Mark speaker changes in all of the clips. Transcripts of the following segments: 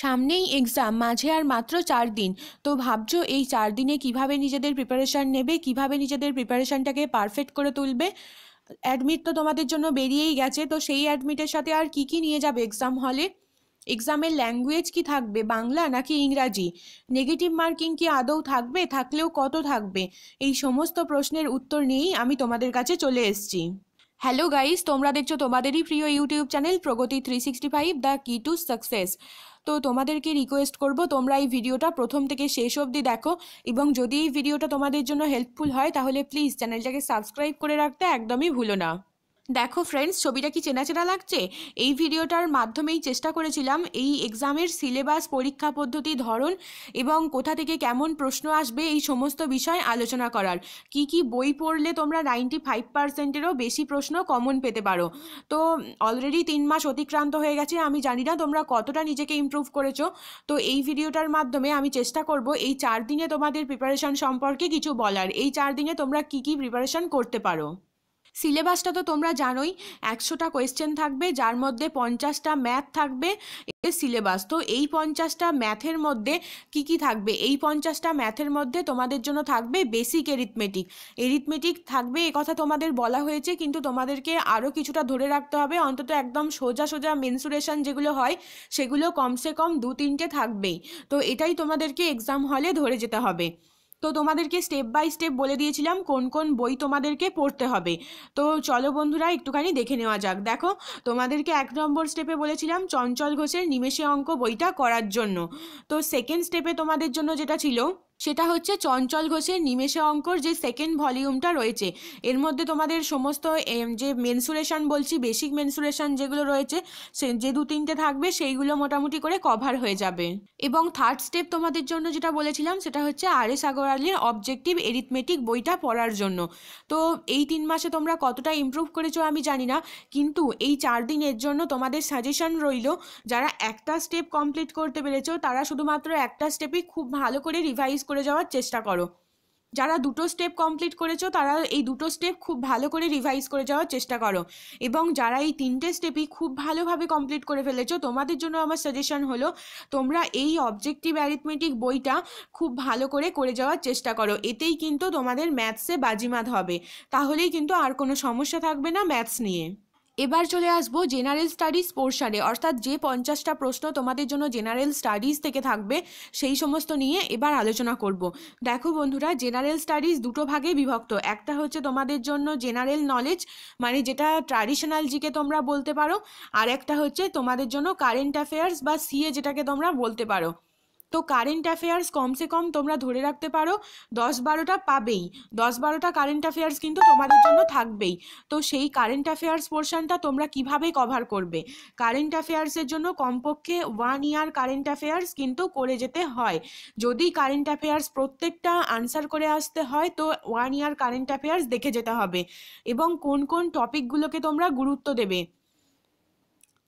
Speaker 1: সামনেই এক্সাম মাঝে আর মাত্র চার দিন। তো ভাবছ এই চার দিনে কীভাবে নিজেদের প্রিপারেশান নেবে, কীভাবে নিজেদের প্রিপারেশানটাকে পারফেক্ট করে তুলবে? অ্যাডমিট তো তোমাদের জন্য বেরিয়েই গেছে, তো সেই অ্যাডমিটের সাথে আর কি কি নিয়ে যাবে এক্সাম হলে এক্সামের ল্যাঙ্গুয়েজ কি থাকবে, বাংলা নাকি ইংরাজি? নেগেটিভ মার্কিং কি আদৌ থাকবে, থাকলেও কত থাকবে? এই সমস্ত প্রশ্নের উত্তর নিয়েই আমি তোমাদের কাছে চলে এসেছি। হ্যালো গাইস তোমরা দেখছ তোমাদেরই প্রিয় YouTube channel Pragati three sixty five the key to success তো তোমাদেরকে রিকোয়েস্ট করব, তোমরা এই ভিডিওটা প্রথম থেকে শেষ অবধি দেখো এবং যদি এই ভিডিওটা তোমাদের জন্য হেল্পফুল হয়, তাহলে প্লিজ চ্যানেলটাকে সাবস্ক্রাইব করে রাখতে একদমই ভুলো না। দেখো ফ্রেন্ডস ছবিটা কি চেনা চেনা লাগছে? এই ভিডিওটার মাধ্যমেই চেষ্টা করেছিলাম এই এক্সামের সিলেবাস পরীক্ষা পদ্ধতি, ধরন এবং কোথা থেকে কেমন প্রশ্ন আসবে, এই সমস্ত বিষয় আলোচনা করার। কি কি বই পড়লে তোমরা নাইনটি ফাইভ পার্সেন্টেরও বেশি প্রশ্ন কমন পেতে পারো। তো অলরেডি তিন মাস অতিক্রান্ত হয়ে গেছে, আমি জানি না তোমরা কতটা নিজেকে ইমপ্রুভ করেছ। তো এই ভিডিওটার মাধ্যমে আমি চেষ্টা করব এই চার দিনে তোমাদের প্রিপারেশন সম্পর্কে কিছু বলার। এই চার দিনে তোমরা কি কি প্রিপারেশন করতে পারো? সিলেবাসটা তো তোমরা জানোই, একশোটা কোয়েশ্চেন থাকবে, যার মধ্যে পঞ্চাশটা ম্যাথ থাকবে সিলেবাস তো এই পঞ্চাশটা ম্যাথের মধ্যে কি কি থাকবে? এই পঞ্চাশটা ম্যাথের মধ্যে তোমাদের জন্য থাকবে বেসিক এরিথমেটিক এরিথমেটিক থাকবে কথা তোমাদের বলা হয়েছে, কিন্তু তোমাদেরকে আরও কিছুটা ধরে রাখতে হবে। অন্তত একদম সোজা সোজা মেনসুরেশন যেগুলো হয়, সেগুলো কমসে কম দু তিনটে থাকবেই। তো এটাই তোমাদেরকে এক্সাম হলে ধরে যেতে হবে। তো তোমাদেরকে স্টেপ বাই স্টেপ বলে দিয়েছিলাম কোন কোন বই তোমাদেরকে পড়তে হবে। তো চলো বন্ধুরা, একটুখানি দেখে নেওয়া যাক। দেখো, তোমাদেরকে এক নম্বর স্টেপে বলেছিলাম চঞ্চল ঘোষের নিমেষে অঙ্ক বইটা করার জন্য। তো সেকেন্ড স্টেপে তোমাদের জন্য যেটা ছিল সেটা হচ্ছে চঞ্চল ঘোষের নিমেষে অঙ্কর যে সেকেন্ড ভলিউমটা রয়েছে। এর মধ্যে তোমাদের সমস্ত যে মেনসুরেশন বলছি বেসিক মেনসুরেশন যেগুলো রয়েছে, সে, যে দু তিনটে থাকবে, সেইগুলো মোটামুটি করে কভার হয়ে যাবে। এবং থার্ড স্টেপ তোমাদের জন্য যেটা বলেছিলাম, সেটা হচ্ছে আর এস আগরওয়ালের অবজেক্টিভ এরিথমেটিক বইটা পড়ার জন্য। তো এই তিন মাসে তোমরা কতটা ইমপ্রুভ করেছ আমি জানি না, কিন্তু এই চার দিনের জন্য তোমাদের সাজেশন রইল, যারা একটা স্টেপ কমপ্লিট করতে পেরেছ, তারা শুধুমাত্র একটা স্টেপই খুব ভালো করে রিভাইজ করে যাওয়ার চেষ্টা করো। যারা দুটো স্টেপ কমপ্লিট করেছ, তারা এই দুটো স্টেপ খুব ভালো করে রিভাইজ করে যাওয়ার চেষ্টা করো। এবং যারা এই তিনটে স্টেপই খুব ভালোভাবে কমপ্লিট করে ফেলেছো, তোমাদের জন্য আমার সাজেশন হলো, তোমরা এই অবজেক্টিভ অ্যারিথমেটিক বইটা খুব ভালো করে করে যাওয়ার চেষ্টা করো। এতেই কিন্তু তোমাদের ম্যাথসে বাজিমাত হবে। তাহলেই কিন্তু আর কোনো সমস্যা থাকবে না ম্যাথস নিয়ে। এবার চলে আসব জেনারেল স্টাডিজ পোর্শানে অর্থাৎ যে পঞ্চাশটা প্রশ্ন তোমাদের জন্য জেনারেল স্টাডিজ থেকে থাকবে, সেই সমস্ত নিয়ে এবার আলোচনা করব। দেখো বন্ধুরা জেনারেল স্টাডিজ দুটো ভাগে বিভক্ত। একটা হচ্ছে তোমাদের জন্য জেনারেল নলেজ মানে যেটা ট্র্যাডিশনাল জিকে তোমরা বলতে পারো, আর একটা হচ্ছে তোমাদের জন্য কারেন্ট অ্যাফেয়ার্স বা সিএ যেটাকে তোমরা বলতে পারো। তো কারেন্ট অ্যাফেয়ার্স কমসে কম তোমরা ধরে রাখতে পারো, দশ বারোটা পাবেই। দশ বারোটা কারেন্ট অ্যাফেয়ার্স কিন্তু তোমাদের জন্য থাকবেই। তো সেই কারেন্ট অ্যাফেয়ার্স পোর্শনটা তোমরা কীভাবে কভার করবে? কারেন্ট অ্যাফেয়ার্সের জন্য কমপক্ষে ওয়ান ইয়ার কারেন্ট অ্যাফেয়ার্স কিন্তু করে যেতে হয়। যদি কারেন্ট অ্যাফেয়ার্স প্রত্যেকটা আনসার করে আসতে হয়, তো ওয়ান ইয়ার কারেন্ট অ্যাফেয়ার্স দেখে যেতে হবে। এবং কোন কোন টপিকগুলোকে তোমরা গুরুত্ব দেবে?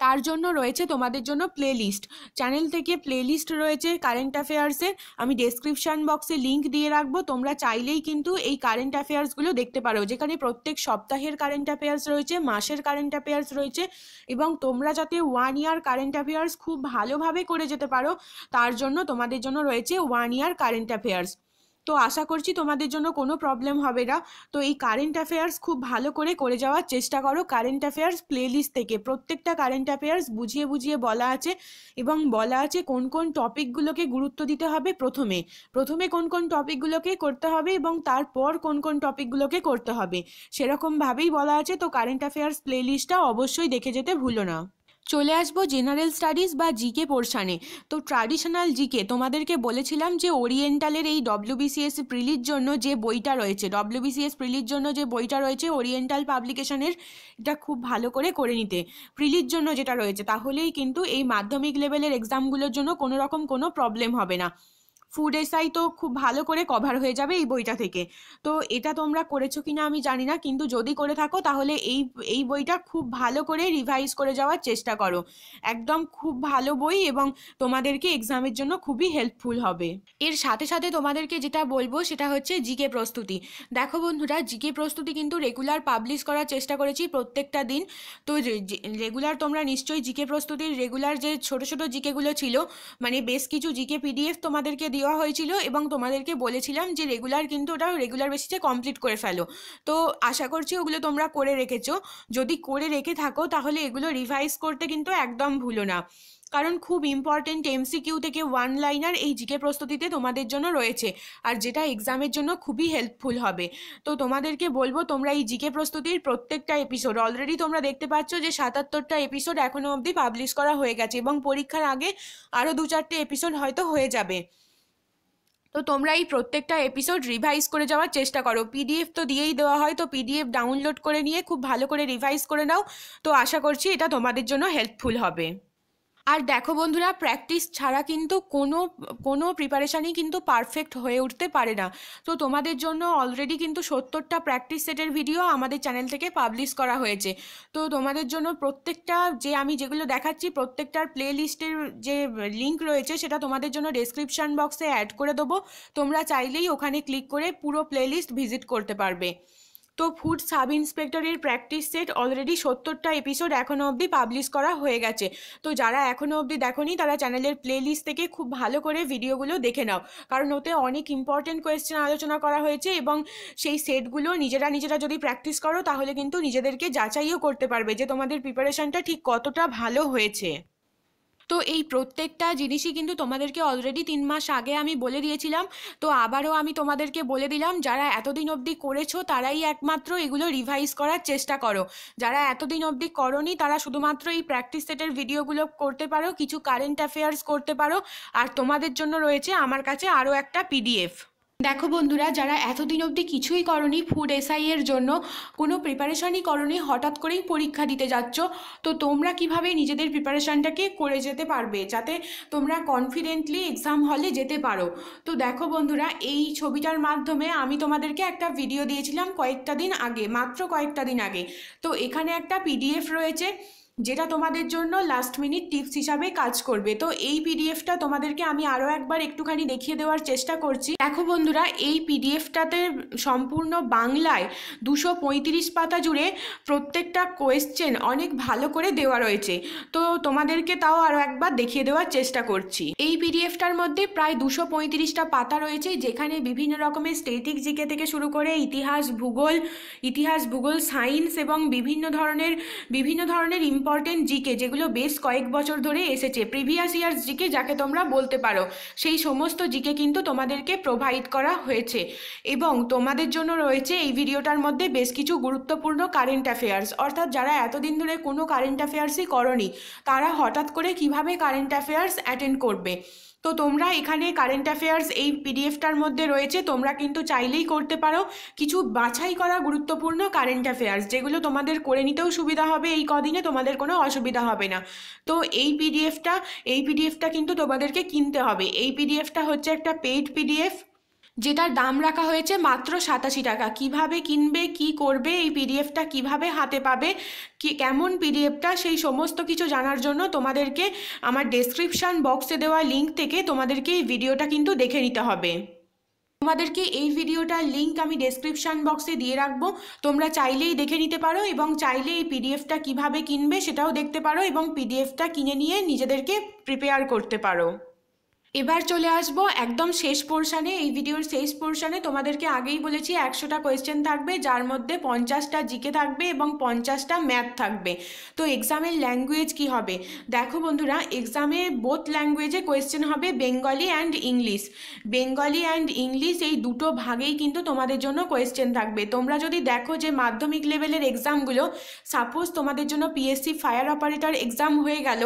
Speaker 1: তার জন্য রয়েছে তোমাদের জন্য প্লে লিস্ট চ্যানেল থেকে প্লে লিস্ট রয়েছে কারেন্ট অ্যাফেয়ার্সের আমি ডেসক্রিপশান বক্সে লিঙ্ক দিয়ে রাখব। তোমরা চাইলেই কিন্তু এই কারেন্ট অ্যাফেয়ার্সগুলো দেখতে পারো। যেখানে প্রত্যেক সপ্তাহের কারেন্ট অ্যাফেয়ার্স রয়েছে, মাসের কারেন্ট অ্যাফেয়ার্স রয়েছে এবং তোমরা যাতে ওয়ান ইয়ার কারেন্ট অ্যাফেয়ার্স খুব ভালোভাবে করে যেতে পারো, তার জন্য তোমাদের জন্য রয়েছে ওয়ান ইয়ার কারেন্ট অ্যাফেয়ার্স তো আশা করছি তোমাদের জন্য কোনো প্রবলেম হবে না। তো এই কারেন্ট অ্যাফেয়ার্স খুব ভালো করে করে যাওয়ার চেষ্টা করো। কারেন্ট অ্যাফেয়ার্স প্লেলিস্ট থেকে প্রত্যেকটা কারেন্ট অ্যাফেয়ার্স বুঝিয়ে বুঝিয়ে বলা আছে এবং বলা আছে কোন কোন টপিকগুলোকে গুরুত্ব দিতে হবে প্রথমে। প্রথমে কোন কোন টপিকগুলোকে করতে হবে এবং তারপর কোন কোন টপিকগুলোকে করতে হবে। সেরকমভাবেই বলা আছে। তো কারেন্ট অ্যাফেয়ার্স প্লেলিস্টটা অবশ্যই দেখে যেতে ভুলো না। চলে আসব জেনারেল স্টাডিজ বা জিকে পোর্শানে তো ট্র্যাডিশনাল জিকে তোমাদেরকে বলেছিলাম যে ওরিয়েন্টালের এই ডব্লিউবিসিএস প্রিলির জন্য যে বইটা রয়েছে ডব্লিউবিসিএস প্রিলির জন্য যে বইটা রয়েছে ওরিয়েন্টাল পাবলিকেশনের এটা খুব ভালো করে করে নিতে। প্রিলির জন্য যেটা রয়েছে, তাহলেই কিন্তু এই মাধ্যমিক লেভেলের এক্সামগুলোর জন্য কোনো রকম কোনো প্রবলেম হবে না। ফুড এসআই তো খুব ভালো করে কভার হয়ে যাবে এই বইটা থেকে। তো এটা তোমরা করেছ কিনা আমি জানি না, কিন্তু যদি করে থাকো তাহলে এই এই বইটা খুব ভালো করে রিভাইজ করে যাওয়ার চেষ্টা করো। একদম খুব ভালো বই এবং তোমাদেরকে এক্সামের জন্য খুবই হেল্পফুল হবে। এর সাথে সাথে তোমাদেরকে যেটা বলব সেটা হচ্ছে জিকে প্রস্তুতি। দেখো বন্ধুরা জিকে প্রস্তুতি কিন্তু রেগুলার পাবলিশ করার চেষ্টা করেছি প্রত্যেকটা দিন। তো রেগুলার তোমরা নিশ্চয়ই জিকে প্রস্তুতির রেগুলার যে ছোট ছোট জিকেগুলো ছিল মানে বেশ কিছু জিকে পিডিএফ তোমাদেরকে দেওয়া হয়েছিল এবং তোমাদেরকে বলেছিলাম যে রেগুলার কিন্তু ওটা রেগুলার বেসিসে কমপ্লিট করে ফেলো। তো আশা করছি ওগুলো তোমরা করে রেখেছো। যদি করে রেখে থাকো তাহলে এগুলো রিভাইজ করতে কিন্তু একদম ভুলো না। কারণ খুব ইম্পর্টেন্ট এমসিকিউ থেকে ওয়ান লাইনার এই জিকে প্রস্তুতিতে তোমাদের জন্য রয়েছে। আর যেটা এক্সামের জন্য খুবই হেল্পফুল হবে। তো তোমাদেরকে বলব, তোমরা এই জিকে প্রস্তুতির প্রত্যেকটা এপিসোড অলরেডি তোমরা দেখতে পাচ্ছ যে সাতাত্তরটা এপিসোড এখনও অবধি পাবলিশ করা হয়ে গেছে এবং পরীক্ষার আগে আরও দু চারটে এপিসোড হয়তো হয়ে যাবে। তো তোমরা এই প্রত্যেকটা এপিসোড রিভাইজ করে যাওয়ার চেষ্টা করো। পিডিএফ তো দিয়েই দেওয়া হয়, তো পিডিএফ ডাউনলোড করে নিয়ে খুব ভালো করে রিভাইজ করে নাও। তো আশা করছি এটা তোমাদের জন্য হেল্পফুল হবে। আর দেখো বন্ধুরা প্র্যাকটিস ছাড়া কিন্তু কোনো কোনো প্রিপারেশানই কিন্তু পারফেক্ট হয়ে উঠতে পারে না। তো তোমাদের জন্য অলরেডি কিন্তু সত্তরটা প্র্যাকটিস সেটের ভিডিও আমাদের চ্যানেল থেকে পাবলিশ করা হয়েছে। তো তোমাদের জন্য প্রত্যেকটা যে আমি যেগুলো দেখাচ্ছি, প্রত্যেকটার প্লে লিস্টের যে লিঙ্ক রয়েছে, সেটা তোমাদের জন্য ডেসক্রিপশান বক্সে অ্যাড করে দেবো। তোমরা চাইলেই ওখানে ক্লিক করে পুরো প্লে লিস্ট ভিজিট করতে পারবে। তো ফুড সাব ইন্সপেক্টরের প্র্যাকটিস সেট অলরেডি সত্তরটা এপিসোড এখনও অবধি পাবলিশ করা হয়ে গেছে। তো যারা এখনও অবধি দেখোনি, তারা চ্যানেলের প্লে লিস্ট থেকে খুব ভালো করে ভিডিওগুলো দেখে নাও। কারণ ওতে অনেক ইম্পর্টেন্ট কোয়েশ্চেন আলোচনা করা হয়েছে এবং সেই সেটগুলো নিজেরা নিজেরা যদি প্র্যাকটিস করো, তাহলে কিন্তু নিজেদেরকে যাচাইও করতে পারবে যে তোমাদের প্রিপারেশনটা ঠিক কতটা ভালো হয়েছে। তো এই প্রত্যেকটা জিনিসই কিন্তু তোমাদেরকে অলরেডি তিন মাস আগে আমি বলে দিয়েছিলাম। তো আবারও আমি তোমাদেরকে বলে দিলাম, যারা এতদিন অবধি করেছ তারাই একমাত্র এগুলো রিভাইজ করার চেষ্টা করো। যারা এতদিন অবধি করনি তারা শুধুমাত্র এই প্র্যাকটিস সেটের ভিডিওগুলো করতে পারো, কিছু কারেন্ট অ্যাফেয়ার্স করতে পারো। আর তোমাদের জন্য রয়েছে আমার কাছে আরও একটা পিডিএফ দেখো বন্ধুরা, যারা এতদিন অবধি কিছুই করনি ফুড এসআই এর জন্য, কোনো প্রিপারেশনই করনি, হঠাৎ করেই পরীক্ষা দিতে যাচ্ছ, তো তোমরা কীভাবে নিজেদের প্রিপারেশনটাকে করে যেতে পারবে যাতে তোমরা কনফিডেন্টলি এক্সাম হলে যেতে পারো? তো দেখো বন্ধুরা, এই ছবিটার মাধ্যমে আমি তোমাদেরকে একটা ভিডিও দিয়েছিলাম কয়েকটা দিন আগে, মাত্র কয়েকটা দিন আগে। তো এখানে একটা পিডিএফ রয়েছে যেটা তোমাদের জন্য লাস্ট মিনিট টিপস হিসাবে কাজ করবে। তো এই পিডিএফটা তোমাদেরকে আমি আরও একবার একটুখানি দেখিয়ে দেওয়ার চেষ্টা করছি। দেখো বন্ধুরা, এই পিডিএফটাতে সম্পূর্ণ বাংলায় দুশো পাতা জুড়ে প্রত্যেকটা কোয়েশ্চেন অনেক ভালো করে দেওয়া রয়েছে। তো তোমাদেরকে তাও আরও একবার দেখিয়ে দেওয়ার চেষ্টা করছি। এই পিডিএফটার মধ্যে প্রায় দুশো পঁয়ত্রিশটা পাতা রয়েছে, যেখানে বিভিন্ন রকমের স্টেটিক জিকে থেকে শুরু করে ইতিহাস, ভূগোল ইতিহাস, ভূগোল সায়েন্স এবং বিভিন্ন ধরনের বিভিন্ন ধরনের ইম্পর্টেন্ট জিকে যেগুলো বেশ কয়েক বছর ধরে এসেছে প্রিভিয়াস ইয়ার্স জিকে যাকে তোমরা বলতে পারো। সেই সমস্ত জিকে কিন্তু তোমাদেরকে প্রোভাইড করা হয়েছে। এবং তোমাদের জন্য রয়েছে এই ভিডিওটার মধ্যে বেশ কিছু গুরুত্বপূর্ণ কারেন্ট অ্যাফেয়ার্স অর্থাৎ যারা এতদিন ধরে কোনো কারেন্ট অ্যাফেয়ার্সই করনি, তারা হঠাৎ করে কীভাবে কারেন্ট অ্যাফেয়ার্স অ্যাটেন্ড করবে? তো তোমরা এখানে কারেন্ট অ্যাফেয়ার্স এই পিডিএফটার মধ্যে রয়েছে, তোমরা কিন্তু চাইলেই করতে পারো। কিছু বাছাই করা গুরুত্বপূর্ণ কারেন্ট অ্যাফেয়ার্স যেগুলো তোমাদের করে নিতেও সুবিধা হবে, এই কদিনে তোমাদের কোনো অসুবিধা হবে না। তো এই পিডিএফটা এই পিডিএফটা কিন্তু তোমাদেরকে কিনতে হবে। এই পিডিএফটা হচ্ছে একটা পেইড পিডিএফ যেটার দাম রাখা হয়েছে মাত্র সাতাশি টাকা। কীভাবে কিনবে, কি করবে, এই পিডিএফটা কীভাবে হাতে পাবে, কি, কেমন পিডিএফটা সেই সমস্ত কিছু জানার জন্য তোমাদেরকে আমার ডেসক্রিপশান বক্সে দেওয়া লিঙ্ক থেকে তোমাদেরকে এই ভিডিওটা কিন্তু দেখে নিতে হবে। তোমাদেরকে এই ভিডিওটার লিঙ্ক আমি ডেসক্রিপশান বক্সে দিয়ে রাখব। তোমরা চাইলেই দেখে নিতে পারো এবং চাইলে এই পিডিএফটা কীভাবে কিনবে সেটাও দেখতে পারো এবং পিডিএফটা কিনে নিয়ে নিজেদেরকে প্রিপেয়ার করতে পারো। এবার চলে আসব একদম শেষ পোর্শানে এই ভিডিওর শেষ পোর্শানে তোমাদেরকে আগেই বলেছি, একশোটা কোয়েশ্চেন থাকবে, যার মধ্যে পঞ্চাশটা জিকে থাকবে এবং পঞ্চাশটা ম্যাথ থাকবে। তো এক্সামের ল্যাঙ্গুয়েজ কি হবে? দেখো বন্ধুরা এক্সামে বোথ ল্যাঙ্গুয়েজে কোয়েশ্চেন হবে Bengali and English Bengali and English এই দুটো ভাগেই কিন্তু তোমাদের জন্য কোয়েশ্চেন থাকবে। তোমরা যদি দেখো যে মাধ্যমিক লেভেলের এক্সামগুলো সাপোজ তোমাদের জন্য পিএসসি ফায়ার অপারেটর এক্সাম হয়ে গেল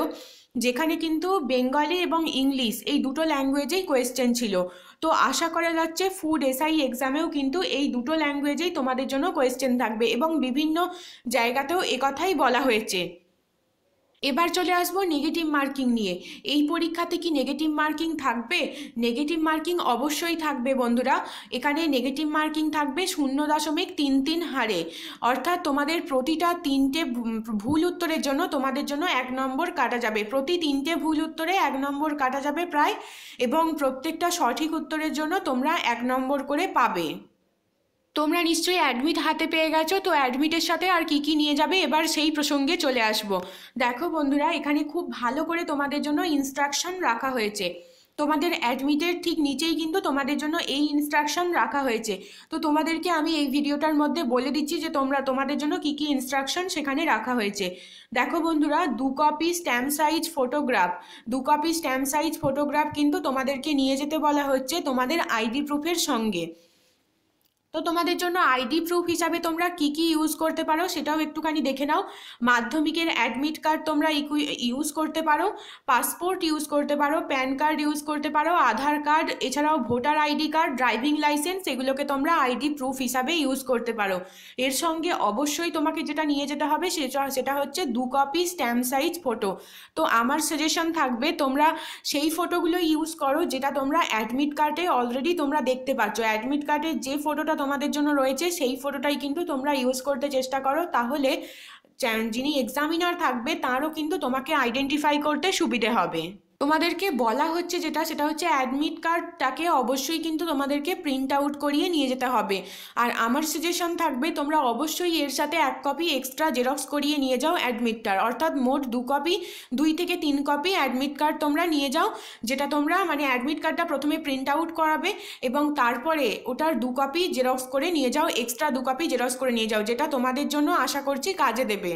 Speaker 1: যেখানে কিন্তু বেঙ্গলি এবং ইংলিশ এই দুটো ল্যাঙ্গুয়েজেই কোয়েশ্চেন ছিল। তো আশা করা যাচ্ছে ফুড এসআই এক্সামেও কিন্তু এই দুটো ল্যাঙ্গুয়েজেই তোমাদের জন্য কোয়েশ্চেন থাকবে এবং বিভিন্ন জায়গাতেও একথাই বলা হয়েছে। এবার চলে আসব নেগেটিভ মার্কিং নিয়ে। এই পরীক্ষাতে কি নেগেটিভ মার্কিং থাকবে? নেগেটিভ মার্কিং অবশ্যই থাকবে বন্ধুরা। এখানে নেগেটিভ মার্কিং থাকবে শূন্য দশমিক তিন তিন হারে। অর্থাৎ তোমাদের প্রতিটা তিনটে ভুল উত্তরের জন্য তোমাদের জন্য এক নম্বর কাটা যাবে। প্রতি তিনটে ভুল উত্তরে এক নম্বর কাটা যাবে প্রায় এবং প্রত্যেকটা সঠিক উত্তরের জন্য তোমরা এক নম্বর করে পাবে। তোমরা নিশ্চয়ই অ্যাডমিট হাতে পেয়ে গেছো, তো অ্যাডমিটের সাথে আর কি কি নিয়ে যাবে? এবার সেই প্রসঙ্গে চলে আসব। দেখো বন্ধুরা, এখানে খুব ভালো করে তোমাদের জন্য ইনস্ট্রাকশন রাখা হয়েছে। তোমাদের অ্যাডমিটের ঠিক নিচেই কিন্তু তোমাদের জন্য এই ইনস্ট্রাকশন রাখা হয়েছে। তো তোমাদেরকে আমি এই ভিডিওটার মধ্যে বলে দিচ্ছি যে তোমরা তোমাদের জন্য কি কি ইনস্ট্রাকশন সেখানে রাখা হয়েছে। দেখো বন্ধুরা, দু কপি স্ট্যাম্প সাইজ ফটোগ্রাফ দু কপি স্ট্যাম্প সাইজ ফটোগ্রাফ কিন্তু তোমাদেরকে নিয়ে যেতে বলা হচ্ছে তোমাদের আইডি প্রুফের সঙ্গে। তো তোমাদের জন্য আইডি প্রুফ হিসাবে তোমরা কি কি ইউজ করতে পারো সেটাও একটুখানি দেখে নাও। মাধ্যমিকের অ্যাডমিট কার্ড তোমরা ইউজ করতে পারো পাসপোর্ট ইউজ করতে পারো প্যান কার্ড ইউজ করতে পারো, আধার কার্ড এছাড়াও voter ID card driving licence এগুলোকে তোমরা আইডি প্রুফ হিসাবে ইউজ করতে পারো। এর সঙ্গে অবশ্যই তোমাকে যেটা নিয়ে যেতে হবে সেটা হচ্ছে দু কপি স্ট্যাম্প সাইজ ফটো তো আমার সাজেশন থাকবে তোমরা সেই ফটোগুলো ইউজ করো যেটা তোমরা অ্যাডমিট কার্ডে অলরেডি তোমরা দেখতে পাচ্ছ। অ্যাডমিট কার্ডের যে ফটোটা তোমাদের জন্য রয়েছে, সেই ফটোটাই কিন্তু তোমরা ইউজ করতে চেষ্টা করো। তাহলে যিনি এক্সামিনার থাকবে, তারও কিন্তু তোমাকে আইডেন্টিফাই করতে সুবিধে হবে। তোমাদেরকে বলা হচ্ছে যেটা, সেটা হচ্ছে অ্যাডমিট কার্ডটাকে অবশ্যই কিন্তু তোমাদেরকে প্রিন্ট আউট করিয়ে নিয়ে যেতে হবে। আর আমার সাজেশন থাকবে, তোমরা অবশ্যই এর সাথে এক কপি এক্সট্রা জেরক্স করিয়ে নিয়ে যাও অ্যাডমিট কার্ড অর্থাৎ মোট দু কপি দুই থেকে তিন কপি অ্যাডমিট কার্ড তোমরা নিয়ে যাও, যেটা তোমরা মানে অ্যাডমিট কার্ডটা প্রথমে প্রিন্ট আউট করাবে এবং তারপরে ওটার দু কপি জেরক্স করে নিয়ে যাও এক্সট্রা দু কপি জেরক্স করে নিয়ে যাও, যেটা তোমাদের জন্য আশা করছি কাজে দেবে।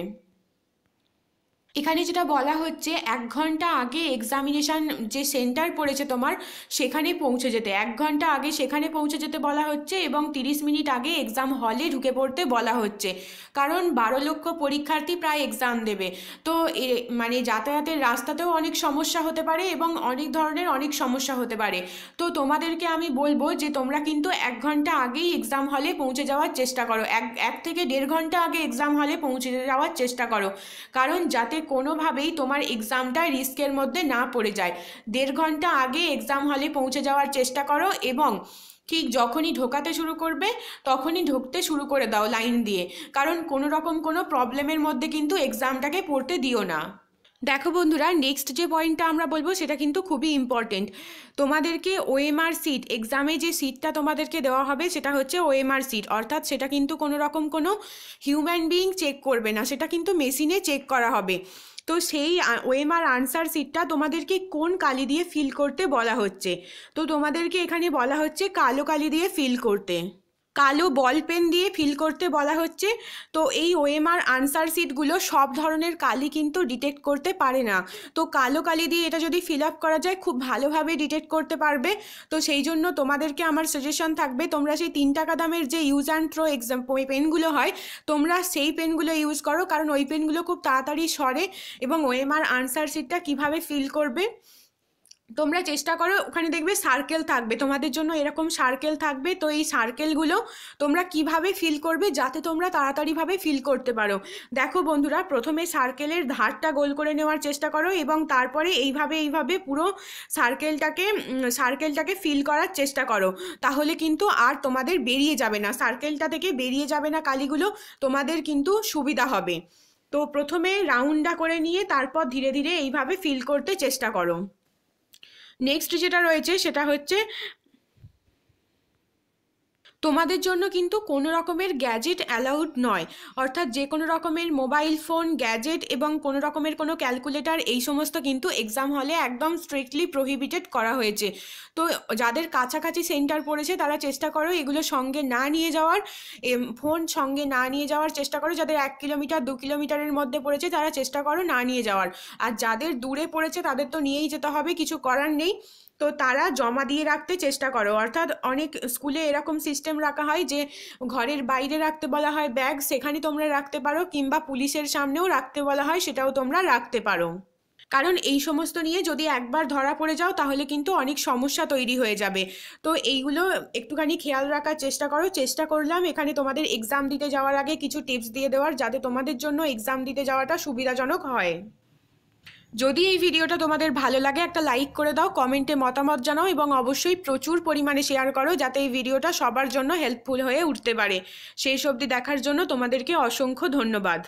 Speaker 1: এখানে যেটা বলা হচ্ছে, এক ঘণ্টা আগে এক্সামিনেশান যে সেন্টার পড়েছে তোমার, সেখানে পৌঁছে যেতে। এক ঘণ্টা আগে সেখানে পৌঁছে যেতে বলা হচ্ছে এবং তিরিশ মিনিট আগে এক্সাম হলে ঢুকে পড়তে বলা হচ্ছে। কারণ বারো লক্ষ পরীক্ষার্থী প্রায় এক্সাম দেবে। তো এ মানে যাতায়াতের রাস্তাতেও অনেক সমস্যা হতে পারে এবং অনেক ধরনের অনেক সমস্যা হতে পারে। তো তোমাদেরকে আমি বলব যে, তোমরা কিন্তু এক ঘণ্টা আগেই এক্সাম হলে পৌঁছে যাওয়ার চেষ্টা করো। এক এক থেকে দেড় ঘণ্টা আগে এক্সাম হলে পৌঁছে যাওয়ার চেষ্টা করো। কারণ যাতে কোনোভাবেই তোমার এক্সামটা রিস্কের মধ্যে না পড়ে যায়। দেড় ঘণ্টা আগে এক্সাম হলে পৌঁছে যাওয়ার চেষ্টা করো এবং ঠিক যখনই ঢোকাতে শুরু করবে, তখনই ঢুকতে শুরু করে দাও লাইন দিয়ে। কারণ কোনো রকম কোনো প্রবলেমের মধ্যে কিন্তু এক্সামটাকে পড়তে দিও না। দেখো বন্ধুরা নেক্সট যে পয়েন্টটা আমরা বলব সেটা কিন্তু খুবই ইম্পর্টেন্ট তোমাদেরকে ওএমআর সিট এক্সামে যে সিটটা তোমাদেরকে দেওয়া হবে সেটা হচ্ছে ওএমআর সিট অর্থাৎ সেটা কিন্তু কোনো রকম কোনো হিউম্যান বিইং চেক করবে না, সেটা কিন্তু মেশিনে চেক করা হবে। তো সেই ওএমআর আনসার সিটটা তোমাদেরকে কোন কালি দিয়ে ফিল করতে বলা হচ্ছে? তো তোমাদেরকে এখানে বলা হচ্ছে কালো কালি দিয়ে ফিল করতে। কালো বল পেন দিয়ে ফিল করতে বলা হচ্ছে। তো এই ওএমআর আনসার সিটগুলো সব ধরনের কালি কিন্তু ডিটেক্ট করতে পারে না। তো কালো কালি দিয়ে এটা যদি ফিল আপ করা যায়, খুব ভালোভাবে ডিটেক্ট করতে পারবে। তো সেই জন্য তোমাদেরকে আমার সাজেশন থাকবে, তোমরা সেই তিন টাকা দামের যে ইউজ অ্যান্ড থ্রো এক্সাম পেনগুলো হয়, তোমরা সেই পেনগুলো ইউজ করো। কারণ ওই পেনগুলো খুব তাড়াতাড়ি সরে এবং ওএমআর আনসার সিটটা কীভাবে ফিল করবে? তোমরা চেষ্টা করো, ওখানে দেখবে সার্কেল থাকবে। তোমাদের জন্য এরকম সার্কেল থাকবে। তো এই সার্কেলগুলো তোমরা কীভাবে ফিল করবে যাতে তোমরা তাড়াতাড়িভাবে ফিল করতে পারো। দেখো বন্ধুরা, প্রথমে সার্কেলের ধারটা গোল করে নেওয়ার চেষ্টা করো এবং তারপরে এইভাবে এইভাবে পুরো সার্কেলটাকে সার্কেলটাকে ফিল করার চেষ্টা করো। তাহলে কিন্তু আর তোমাদের বেরিয়ে যাবে না। সার্কেলটা থেকে বেরিয়ে যাবে না কালিগুলো, তোমাদের কিন্তু সুবিধা হবে। তো প্রথমে রাউন্ডটা করে নিয়ে তারপর ধীরে ধীরে এইভাবে ফিল করতে চেষ্টা করো। নেক্সট যেটা রয়েছে সেটা হচ্ছে তোমাদের জন্য কিন্তু কোনো রকমের গ্যাজেট অ্যালাউড নয়। অর্থাৎ যে কোনো রকমের মোবাইল ফোন, গ্যাজেট এবং কোনো রকমের কোনো ক্যালকুলেটার এই সমস্ত কিন্তু এক্সাম হলে একদম স্ট্রিক্টলি প্রহিবিটেড করা হয়েছে। তো যাদের কাছাকাছি সেন্টার পড়েছে তারা চেষ্টা করো এগুলো সঙ্গে না নিয়ে যাওয়ার ফোন সঙ্গে না নিয়ে যাওয়ার চেষ্টা করো। যাদের এক কিলোমিটার, দু কিলোমিটারের মধ্যে পড়েছে তারা চেষ্টা করো না নিয়ে যাওয়ার। আর যাদের দূরে পড়েছে তাদের তো নিয়েই যেতে হবে, কিছু করার নেই। তো তারা জমা দিয়ে রাখতে চেষ্টা করো। অর্থাৎ অনেক স্কুলে এরকম সিস্টেম রাখা হয় যে, ঘরের বাইরে রাখতে বলা হয় ব্যাগ, সেখানে তোমরা রাখতে পারো কিংবা পুলিশের সামনেও রাখতে বলা হয়, সেটাও তোমরা রাখতে পারো। কারণ এই সমস্ত নিয়ে যদি একবার ধরা পড়ে যাও, তাহলে কিন্তু অনেক সমস্যা তৈরি হয়ে যাবে। তো এইগুলো একটুখানি খেয়াল রাখার চেষ্টা করো। চেষ্টা করলাম এখানে তোমাদের এক্সাম দিতে যাওয়ার আগে কিছু টিপস দিয়ে দেওয়ার, যাতে তোমাদের জন্য এক্সাম দিতে যাওয়াটা সুবিধাজনক হয়। যদি এই ভিডিওটা তোমাদের ভালো লাগে, একটা লাইক করে দাও কমেন্টে মতামত জানাও এবং অবশ্যই প্রচুর পরিমাণে শেয়ার করো যাতে এই ভিডিওটা সবার জন্য হেল্পফুল হয়ে উঠতে পারে। সেই সবজি দেখার জন্য তোমাদেরকে অসংখ্য ধন্যবাদ।